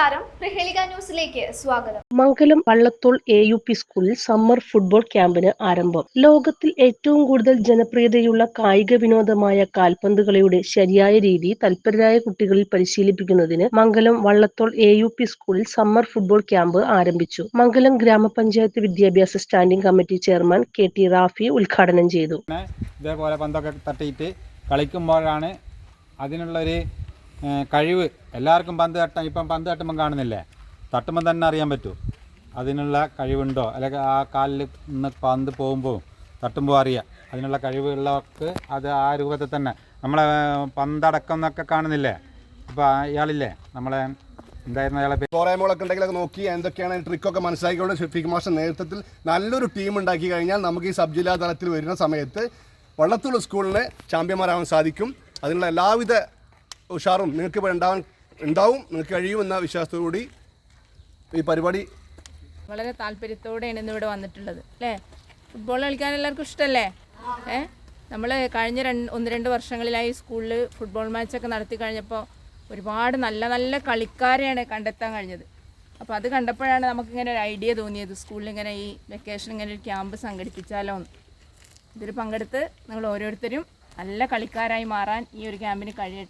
നമസ്കാരം. പ്രഹേളിക ന്യൂസിലേക്ക് സ്വാഗതം. Mangalam Vallathol A U P സ്കൂളിൽ സമ്മർ ഫുട്ബോൾ ക്യാമ്പിന് ആരംഭം. ലോകത്തിൽ ഏറ്റവും കൂടുതൽ ജനപ്രിയതയുള്ള കായിക വിനോദമായ കാൽപന്ത് കളിയുടെ ശരിയായ രീതി തൽപരരായ കുട്ടികളിൽ പരിശീലിപ്പിക്കുന്നതിന് Mangalam Vallathol A U P സ്കൂളിൽ സമ്മർ ഫുട്ബോൾ ക്യാമ്പ് ആരംഭിച്ചു. മംഗലം ഗ്രാമപഞ്ചായത്ത് വിദ്യാഭ്യാസ standing committee chairman K T Rafi ഉദ്ഘാടനം ചെയ്തു. ഇതേപോലെ പന്തൊക്കെ തട്ടിയിട്ട് കളിക്കുമ്പോഴാണ് അതിനുള്ളൊരു കഴിവ്. എല്ലാവർക്കും പന്ത് തട്ടാൻ ഇപ്പം പന്ത് തട്ടുമ്പം കാണുന്നില്ലേ? തട്ടുമ്പം തന്നെ അറിയാൻ പറ്റൂ. അതിനുള്ള കഴിവുണ്ടോ? അല്ലെങ്കിൽ ആ കാലിൽ നിന്ന് പന്ത് പോകുമ്പോൾ തട്ടുമ്പോൾ അറിയാം. അതിനുള്ള കഴിവുള്ളവർക്ക് അത് ആ രൂപത്തിൽ തന്നെ. നമ്മളെ പന്തടക്കം എന്നൊക്കെ കാണുന്നില്ലേ? ഇപ്പോൾ ഇയാളില്ലേ? നമ്മളെ എന്തായിരുന്നു അയാളെ പേര്? പോരായ്മകളൊക്കെ ഉണ്ടെങ്കിലൊക്കെ നോക്കി എന്തൊക്കെയാണ് ട്രിക്കൊക്കെ മനസ്സിലാക്കിക്കൊണ്ട് ഷഫീഖ് മാഷൻ നേതൃത്വത്തിൽ നല്ലൊരു ടീം ഉണ്ടാക്കി കഴിഞ്ഞാൽ നമുക്ക് ഈ സബ് ജില്ലാ തലത്തിൽ വരുന്ന സമയത്ത് വള്ളത്തുള്ള സ്കൂളിന് ചാമ്പ്യന്മാരാകാൻ സാധിക്കും. അതിനുള്ള എല്ലാവിധ ഉഷാറും. നിങ്ങൾക്ക് ഉണ്ടാവാൻ ഉണ്ടാവും. നിങ്ങൾക്ക് കഴിയുമെന്ന വിശ്വാസത്തോടുകൂടി ഈ പരിപാടി വളരെ താല്പര്യത്തോടെയാണ് ഇന്ന് ഇവിടെ വന്നിട്ടുള്ളത്. അല്ലേ? ഫുട്ബോൾ കളിക്കാൻ എല്ലാവർക്കും ഇഷ്ടമല്ലേ ഏ? നമ്മൾ കഴിഞ്ഞ രണ്ട് ഒന്ന് രണ്ട് വർഷങ്ങളിലായി സ്കൂളിൽ ഫുട്ബോൾ മാച്ചൊക്കെ നടത്തി കഴിഞ്ഞപ്പോൾ ഒരുപാട് നല്ല നല്ല കളിക്കാരെയാണ് കണ്ടെത്താൻ കഴിഞ്ഞത്. അപ്പോൾ അത് കണ്ടപ്പോഴാണ് നമുക്കിങ്ങനെ ഒരു ഐഡിയ തോന്നിയത്. സ്കൂളിൽ ഇങ്ങനെ ഈ വെക്കേഷൻ ഇങ്ങനെ ഒരു ക്യാമ്പ് സംഘടിപ്പിച്ചാലോ എന്ന്. ഇതിൽ പങ്കെടുത്ത് നിങ്ങൾ ഓരോരുത്തരും നല്ല കളിക്കാരായി മാറാൻ ഈ ഒരു ക്യാമ്പിന് കഴിയ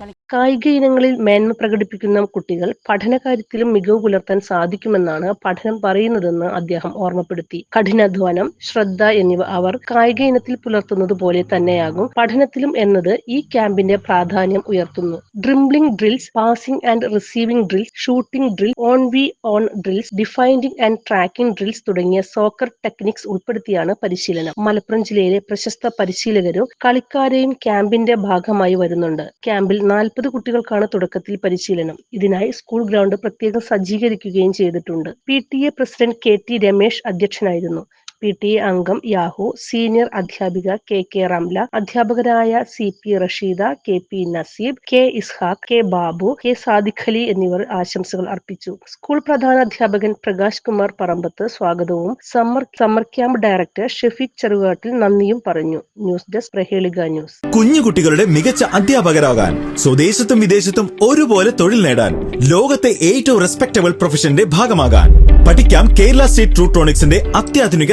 കളി കായിക ഇനങ്ങളിൽ മേന്മ പ്രകടിപ്പിക്കുന്ന കുട്ടികൾ പഠനകാര്യത്തിലും മികവ് പുലർത്താൻ സാധിക്കുമെന്നാണ് പഠനം പറയുന്നതെന്ന് അദ്ദേഹം ഓർമ്മപ്പെടുത്തി. കഠിനാധ്വാനം ശ്രദ്ധ എന്നിവ അവർ കായിക ഇനത്തിൽ പുലർത്തുന്നത് പോലെ തന്നെയാകും പഠനത്തിലും എന്നത് ഈ ക്യാമ്പിന്റെ പ്രാധാന്യം ഉയർത്തുന്നു. Dribbling drills passing and receiving drills shooting drill one v one drills defending and tracking drills തുടങ്ങിയ സോക്കർ ടെക്നിക്സ് ഉൾപ്പെടുത്തിയാണ് പരിശീലനം. മലപ്പുറം ജില്ലയിലെ പ്രശസ്ത പരിശീലകരും കളിക്കാരെയും ക്യാമ്പിന്റെ ഭാഗമായി വരുന്നുണ്ട്. ക്യാമ്പിൽ നാൽപ്പത് കുട്ടികൾക്കാണ് തുടക്കത്തിൽ പരിശീലനം. ഇതിനായി സ്കൂൾ ഗ്രൗണ്ട് പ്രത്യേകം സജ്ജീകരിക്കുകയും ചെയ്തിട്ടുണ്ട്. P T A president K T Ramesh അധ്യക്ഷനായിരുന്നു. പി ടി അംഗം യാഹു സീനിയർ അധ്യാപിക കെ കെ റംല അധ്യാപകരായ C P Rasheeda K P Naseeb K Ishaq K Babu K Sadiq Ali എന്നിവർ ആശംസകൾ അർപ്പിച്ചു. സ്കൂൾ പ്രധാനാധ്യാപകൻ പ്രകാശ് കുമാർ പറമ്പത്ത് സ്വാഗതവും summer summer camp director Shefeeq Cherukattil നന്ദിയും പറഞ്ഞു. News desk Prahelika news. കുഞ്ഞുകുട്ടികളുടെ മികച്ച അധ്യാപകരാകാൻ സ്വദേശത്തും വിദേശത്തും ഒരുപോലെ തൊഴിൽ നേടാൻ ലോകത്തെ ഏറ്റവും റെസ്പെക്ടബിൾ പ്രൊഫഷന്റെ ഭാഗമാകാൻ. പഠിക്കാം കേരള സ്റ്റേറ്റ് ട്രൂട്രോണിക്സിന്റെ അത്യാധുനിക